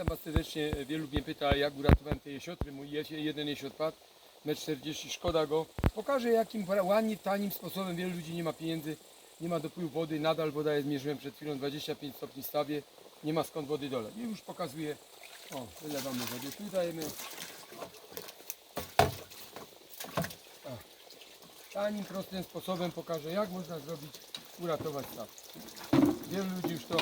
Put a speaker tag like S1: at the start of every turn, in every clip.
S1: witam Was serdecznie. Wielu mnie pyta, jak uratowałem te jesiotry. Mój jeden jesiot padł, 1,40 m, szkoda go. Pokażę, jakim ładnie, tanim sposobem. Wielu ludzi nie ma pieniędzy, nie ma dopływu wody. Nadal woda jest, mierzyłem przed chwilą, 25 stopni stawie. Nie ma skąd wody dolać. I już pokazuję. O, wylewamy wodę. Tu dajemy. Tanim, prostym sposobem pokażę, jak można zrobić, uratować staw. Wielu ludzi już to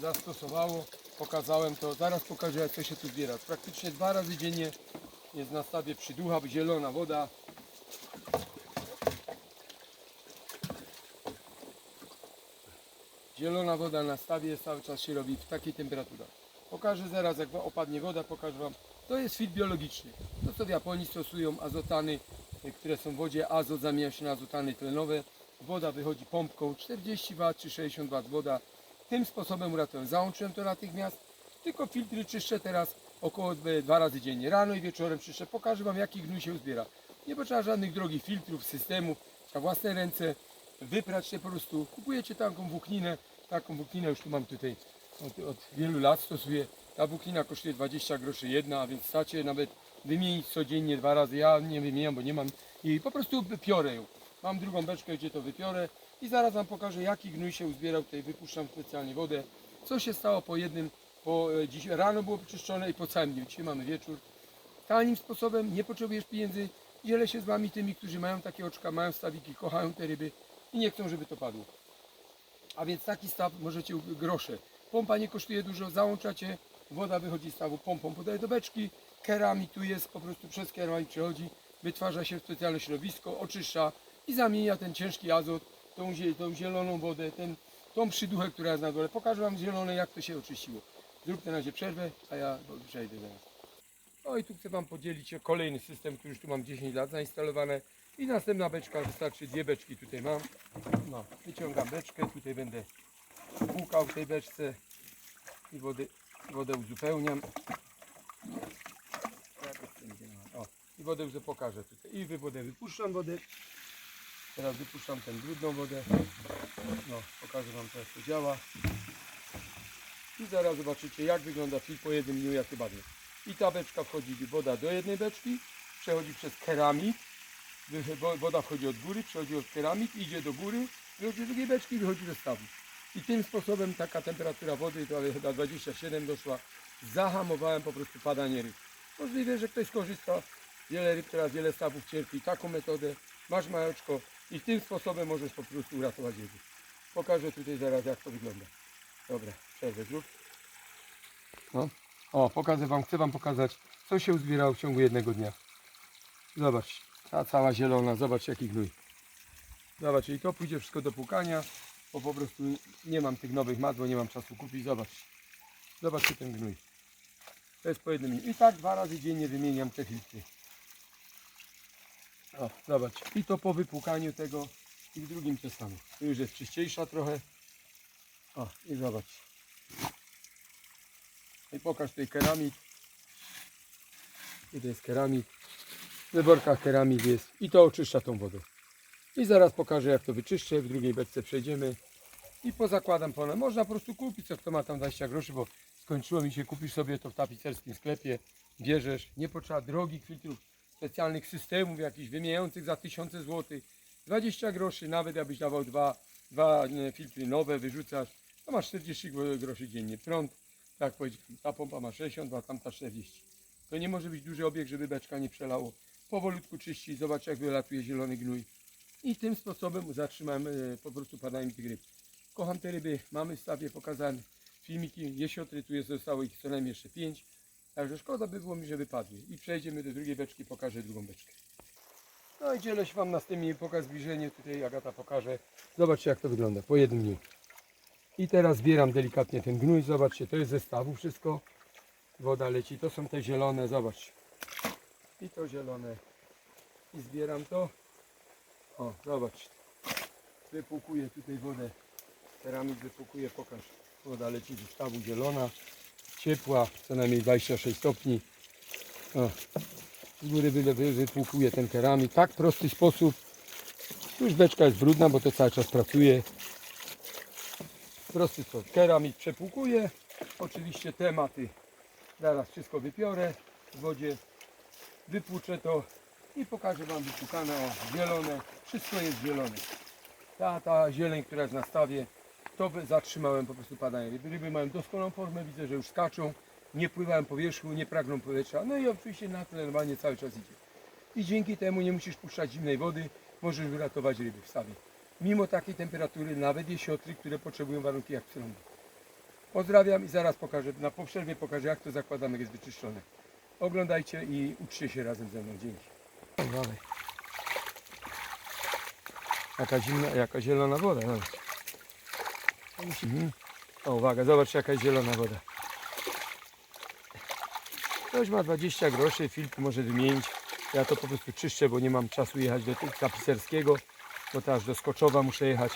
S1: zastosowało, pokazałem to. Zaraz pokażę jak to się tu zbiera. Praktycznie dwa razy dziennie jest na stawie przyducha, zielona woda. Zielona woda na stawie cały czas się robi w takiej temperaturze. Pokażę zaraz jak opadnie woda, pokażę Wam. To jest filtr biologiczny. To co w Japonii stosują azotany, y, które są w wodzie, azot zamienia się na azotany tlenowe. Woda wychodzi pompką 40 W czy 60 W woda. Tym sposobem uratowałem. Załączyłem to natychmiast. Tylko filtry czyszczę teraz około dwa- razy dziennie. Rano i wieczorem czyszczę. Pokażę Wam jaki gnój się uzbiera. Nie potrzeba żadnych drogich filtrów, systemów. Trzeba własne ręce wyprać się po prostu. Kupujecie taką włókninę. Taką włókninę już tu mam tutaj od, od wielu lat stosuję. Ta włóknina kosztuje 20 groszy jedna, a więc stacie nawet wymienić codziennie dwa razy. Ja nie wymieniam, bo nie mam i po prostu piorę ją. Mam drugą beczkę, gdzie to wypiorę i zaraz Wam pokażę jaki gnój się uzbierał. Tutaj wypuszczam specjalnie wodę. Co się stało po jednym, po e, dziś rano było czyszczone i po całym dniu. Dzisiaj mamy wieczór. Tanim sposobem, nie potrzebujesz pieniędzy. Dzielę się z Wami tymi, którzy mają takie oczka, mają stawiki, kochają te ryby i nie chcą, żeby to padło. A więc taki staw możecie grosze. Pompa nie kosztuje dużo, załączacie, woda wychodzi z stawu pompą, podaje do beczki, keramik tu jest, po prostu przez keramik przechodzi, wytwarza się specjalne środowisko, oczyszcza i zamienia ten ciężki azot, tą, tą zieloną wodę, ten, tą przyduchę, która jest na dole. Pokażę Wam zielone, jak to się oczyściło. Zróbcie na razie przerwę, a ja przejdę zaraz. No i tu chcę Wam podzielić kolejny system, który już tu mam 10 lat zainstalowane. I następna beczka, wystarczy dwie beczki tutaj mam. No, wyciągam beczkę, tutaj będę płukał w tej beczce i wodę, wodę uzupełniam. O, i wodę już pokażę tutaj. I wodę wypuszczam wodę. Teraz wypuszczam tę brudną wodę. No, pokażę Wam teraz to działa. I zaraz zobaczycie jak wygląda filtr po jednym dniu jak to. I ta beczka wchodzi woda do jednej beczki, przechodzi przez keramik, woda wchodzi od góry, przechodzi od keramik, idzie do góry, wychodzi do drugiej beczki i wychodzi do stawu. I tym sposobem taka temperatura wody, to chyba 27 doszła, zahamowałem po prostu padanie ryb. Możliwe, że ktoś korzysta, wiele ryb teraz, wiele stawów cierpi taką metodę, masz małeczko i tym sposobem możesz po prostu uratować ryby. Pokażę tutaj zaraz jak to wygląda. Dobra, przerwę zrób. No. O, pokażę Wam, chcę Wam pokazać, co się uzbierało w ciągu jednego dnia. Zobacz, ta cała zielona, zobacz jaki gnój. Zobacz, i to pójdzie wszystko do płukania, bo po prostu nie mam tych nowych mat, bo nie mam czasu kupić. Zobacz, zobaczcie ten gnój. To jest po jednym. I tak dwa razy dziennie wymieniam te filtry. O, zobacz, i to po wypłukaniu tego i w drugim to samo. Tu już jest czyściejsza trochę. O, i zobacz. I pokaż tutaj keramik. Tutaj jest keramik. W wyborkach keramik jest. I to oczyszcza tą wodę. I zaraz pokażę jak to wyczyszczę. W drugiej beczce przejdziemy. I pozakładam ponad. Można po prostu kupić, co kto ma tam 20 groszy, bo skończyło mi się. Kupisz sobie to w tapicerskim sklepie. Bierzesz. Nie potrzeba drogich filtrów, specjalnych systemów jakichś wymieniających za tysiące złotych. 20 groszy, nawet jakbyś dawał dwa, dwa e, filtry nowe, wyrzucasz, to masz 40 gro- groszy dziennie. Prąd, tak powiedziałem, ta pompa ma 60, a tamta 40. To nie może być duży obieg, żeby beczka nie przelało. Powolutku czyści, zobacz jak wylatuje zielony gnój. I tym sposobem zatrzymałem e, po prostu padanie tych ryb. Kocham te ryby, mamy w stawie, pokazałem filmiki, jesiotry, tu jest, zostało ich co najmniej jeszcze 5. Także szkoda by było mi, żeby padły. I przejdziemy do drugiej beczki, pokażę drugą beczkę. No i dzielę się Wam na z tymi, pokaż zbliżenie, tutaj Agata pokaże. Zobaczcie jak to wygląda po jednym dniu. I teraz zbieram delikatnie ten gnój, zobaczcie, to jest zestawu wszystko. Woda leci, to są te zielone, zobacz. I to zielone. I zbieram to. O, zobacz. Wypłukuję tutaj wodę. Keramik wypłukuje, pokaż. Woda leci z zestawu zielona, ciepła, co najmniej 26 stopni. O, z góry wy, wy, wypłukuje ten keramik. Tak prosty sposób. Już beczka jest brudna, bo to cały czas pracuje. Prosty sposób. Keramik przepłukuje. Oczywiście tematy Zaraz wszystko wypiorę w wodzie, wypłuczę to i pokażę Wam wypłukane, o, zielone, wszystko jest zielone. Ta, ta zieleń, która jest na stawie, to zatrzymałem po prostu padanie ryby. Ryby mają doskonałą formę, widzę, że już skaczą, nie pływają po wierzchu, nie pragną powietrza, no i oczywiście na tlenowanie cały czas idzie. I dzięki temu nie musisz puszczać zimnej wody, możesz uratować ryby w stawie. Mimo takiej temperatury, nawet jesiotry, które potrzebują warunki jak Sylądu. Pozdrawiam i zaraz pokażę, na po przerwie pokażę jak to zakładamy, jak jest wyczyszczone. Oglądajcie i uczcie się razem ze mną. Dzięki. Dalej. Jaka zimna, jaka zielona woda. No. Mhm. O, uwaga, zobacz jaka jest zielona woda. Ktoś ma 20 groszy, filtr może wymienić. Ja to po prostu czyszczę, bo nie mam czasu jechać do tego tapicerskiego, bo to aż do Skoczowa muszę jechać.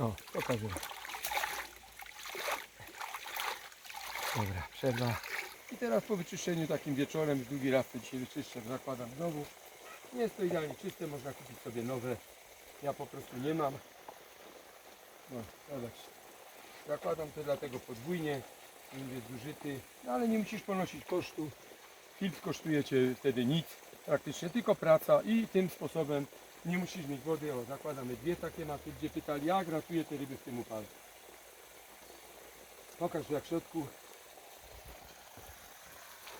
S1: O, pokażę. Dobra, przerwa. I teraz po wyczyszczeniu takim wieczorem, drugi raz to dzisiaj wyczyszczę, zakładam znowu. Nie jest to idealnie czyste, można kupić sobie nowe. Ja po prostu nie mam. No, zobacz. Zakładam to dlatego podwójnie, jest zużyty, no, ale nie musisz ponosić kosztu. Filtr kosztuje Cię wtedy nic, praktycznie tylko praca i tym sposobem nie musisz mieć wody. O, zakładamy dwie takie maty, gdzie pytali, jak ratuje te ryby w tym upale. Pokaż jak w środku.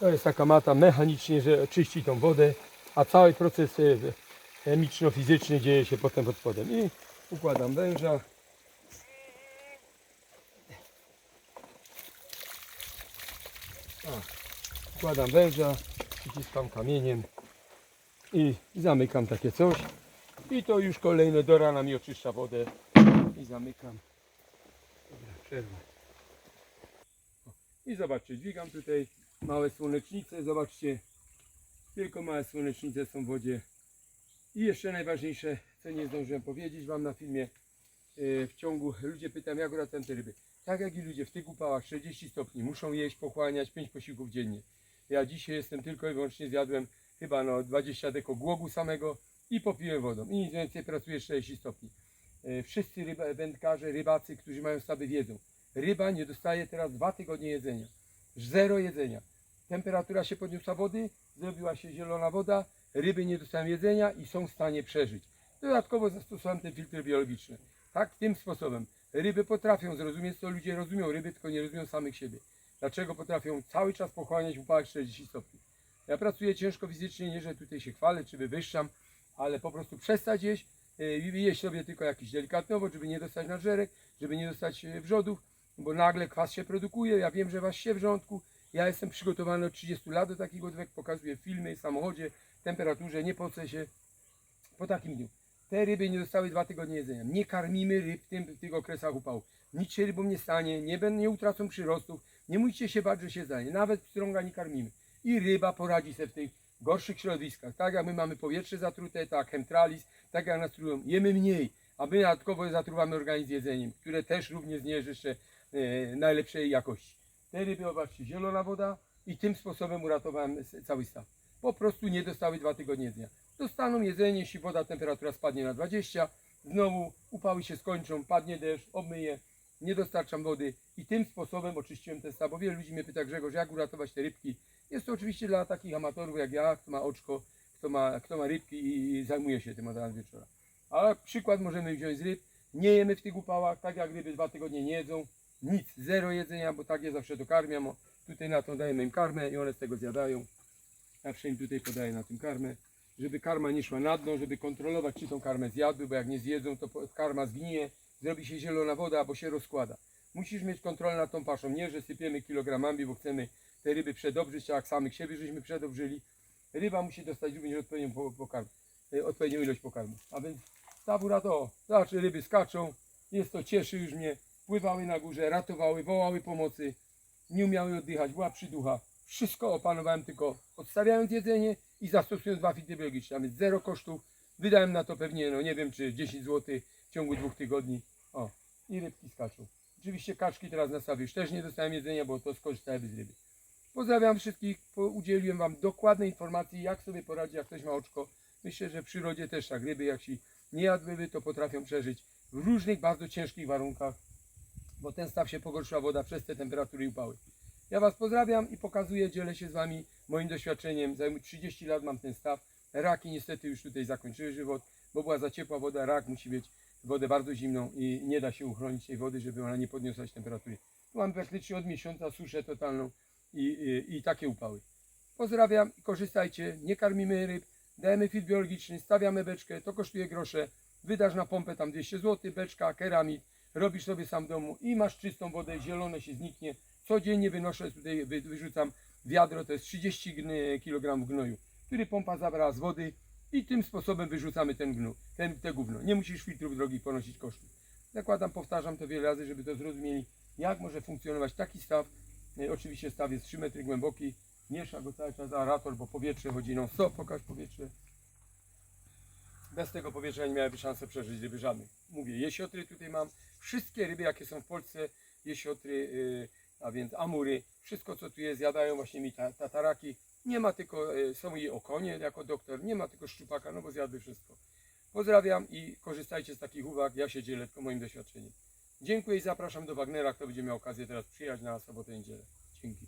S1: To jest taka mata mechanicznie, że czyści tą wodę, a cały proces e, chemiczno-fizyczny dzieje się potem pod spodem. I układam węża. O, Układam węża, przyciskam kamieniem i zamykam takie coś. I to już kolejne do rana mi oczyszcza wodę i zamykam. Dobra, I zobaczcie, dźwigam tutaj małe słonecznice, zobaczcie, tylko małe słonecznice są w wodzie. I jeszcze najważniejsze, co nie zdążyłem powiedzieć Wam na filmie, yy, w ciągu, ludzie pytają, jak uratują te ryby. Tak jak i ludzie w tych upałach 40 stopni muszą jeść, pochłaniać 5 posiłków dziennie. Ja dzisiaj jestem tylko i wyłącznie zjadłem chyba no 20 deko głogu samego i popiłem wodą. I nic więcej pracuję 40 stopni. Yy, Wszyscy ryba, wędkarze, rybacy, którzy mają stawy wiedzą. Ryba nie dostaje teraz dwa tygodnie jedzenia. Zero jedzenia. Temperatura się podniosła wody, zrobiła się zielona woda, ryby nie dostają jedzenia i są w stanie przeżyć. Dodatkowo zastosowałem te filtry biologiczne. Tak, tym sposobem. Ryby potrafią zrozumieć, co ludzie rozumią ryby, tylko nie rozumieją samych siebie. Dlaczego potrafią cały czas pochłaniać w upałach 40 stopni. Ja pracuję ciężko fizycznie, nie że tutaj się chwalę czy wywyższam, ale po prostu przestać jeść, i jeść sobie tylko jakiś delikatny owoc, żeby nie dostać nadżerek, żeby nie dostać yy, wrzodów, bo nagle kwas się produkuje, ja wiem, że was się w żołądku, ja jestem przygotowany od 30 lat do takich odwek, pokazuję filmy w samochodzie, temperaturze, nie pocę się po takim dniu. Te ryby nie dostały dwa tygodnie jedzenia. Nie karmimy ryb w, tym, w tych okresach upału. Nic się rybom nie stanie, nie, będą, nie utracą przyrostów, nie musicie się bać, że się stanie. Nawet pstrąga nie karmimy. I ryba poradzi sobie w tych gorszych środowiskach. Tak jak my mamy powietrze zatrute, tak chemtralis, tak jak nas trują. Jemy mniej, a my dodatkowo zatruwamy organizm jedzeniem, które też również nie jest jeszcze e, najlepszej jakości. Te ryby, zobaczcie, zielona woda i tym sposobem uratowałem cały staw. Po prostu nie dostały dwa tygodnie jedzenia. Dostaną jedzenie, jeśli woda, temperatura spadnie na 20, znowu upały się skończą, padnie deszcz, obmyję, nie dostarczam wody i tym sposobem oczyściłem ten staw. Bo wielu ludzi mnie pyta, Grzegorz, jak uratować te rybki. Jest to oczywiście dla takich amatorów jak ja, kto ma oczko, kto ma, kto ma rybki i, zajmuje się tym od rana wieczora. Ale przykład możemy wziąć z ryb. Nie jemy w tych upałach, tak jak ryby dwa tygodnie nie jedzą. Nic, zero jedzenia, bo tak je zawsze dokarmiam. O, Tutaj na to dajemy im karmę i one z tego zjadają. Zawsze im tutaj podaję na tym karmę, żeby karma nie szła na dno, żeby kontrolować, czy tą karmę zjadły, bo jak nie zjedzą, to karma zgnije, zrobi się zielona woda albo się rozkłada. Musisz mieć kontrolę nad tą paszą, nie, że sypiemy kilogramami, bo chcemy te ryby przedobrzyć, a jak samych siebie żeśmy przedobrzyli. Ryba musi dostać również odpowiednią po- pokarm, e, odpowiednią ilość pokarmu. A więc tabura to, znaczy ryby skaczą, jest to cieszy już mnie, pływały na górze, ratowały, wołały pomocy, nie umiały oddychać, była przyducha. Wszystko opanowałem tylko odstawiając jedzenie i zastosując dwa filtry biologiczne, a więc zero kosztów. Wydałem na to pewnie, no nie wiem, czy 10 zł w ciągu dwóch tygodni. O, i rybki skaczą. Oczywiście kaczki teraz na stawie już też nie dostałem jedzenia, bo to skorzystały z ryby. Pozdrawiam wszystkich, udzieliłem Wam dokładnej informacji, jak sobie poradzić, jak ktoś ma oczko. Myślę, że w przyrodzie też tak, ryby jak się nie jadły ryby, to potrafią przeżyć w różnych bardzo ciężkich warunkach, bo ten staw się pogorszyła woda przez te temperatury i upały. Ja Was pozdrawiam i pokazuję, dzielę się z Wami moim doświadczeniem. Zajmuję 30 lat mam ten staw. Raki niestety już tutaj zakończyły żywot, bo była za ciepła woda. Rak musi mieć wodę bardzo zimną i nie da się uchronić tej wody, żeby ona nie podniosła temperatury. Tu mam praktycznie od miesiąca suszę totalną i, i, i takie upały. Pozdrawiam korzystajcie. Nie karmimy ryb, dajemy fit biologiczny, stawiamy beczkę, to kosztuje grosze. Wydasz na pompę tam 200 zł, beczka, keramid, robisz sobie sam w domu i masz czystą wodę, zielone się zniknie. Codziennie wynoszę tutaj, wy- wyrzucam wiadro, to jest 30 gny- kg gnoju, który pompa zabrała z wody i tym sposobem wyrzucamy ten gnu, ten, te gówno. Nie musisz filtrów drogich ponosić kosztów. Zakładam, powtarzam to wiele razy, żeby to zrozumieli, jak może funkcjonować taki staw. E, Oczywiście staw jest 3 metry głęboki, miesza go cały czas aerator, bo powietrze chodzi non stop, pokaż powietrze. Bez tego powietrza nie miałyby szansy przeżyć ryby żadnych. Mówię, jesiotry tutaj mam, wszystkie ryby jakie są w Polsce, jesiotry, yy, a więc amury, wszystko co tu jest, jadają właśnie mi ta, tataraki. Nie ma tylko, yy, są i okonie jako doktor, nie ma tylko szczupaka, no bo zjadły wszystko. Pozdrawiam i korzystajcie z takich uwag, ja się dzielę tylko moim doświadczeniem. Dziękuję i zapraszam do Wagnera, kto będzie miał okazję teraz przyjechać na sobotę i niedzielę. Dzięki.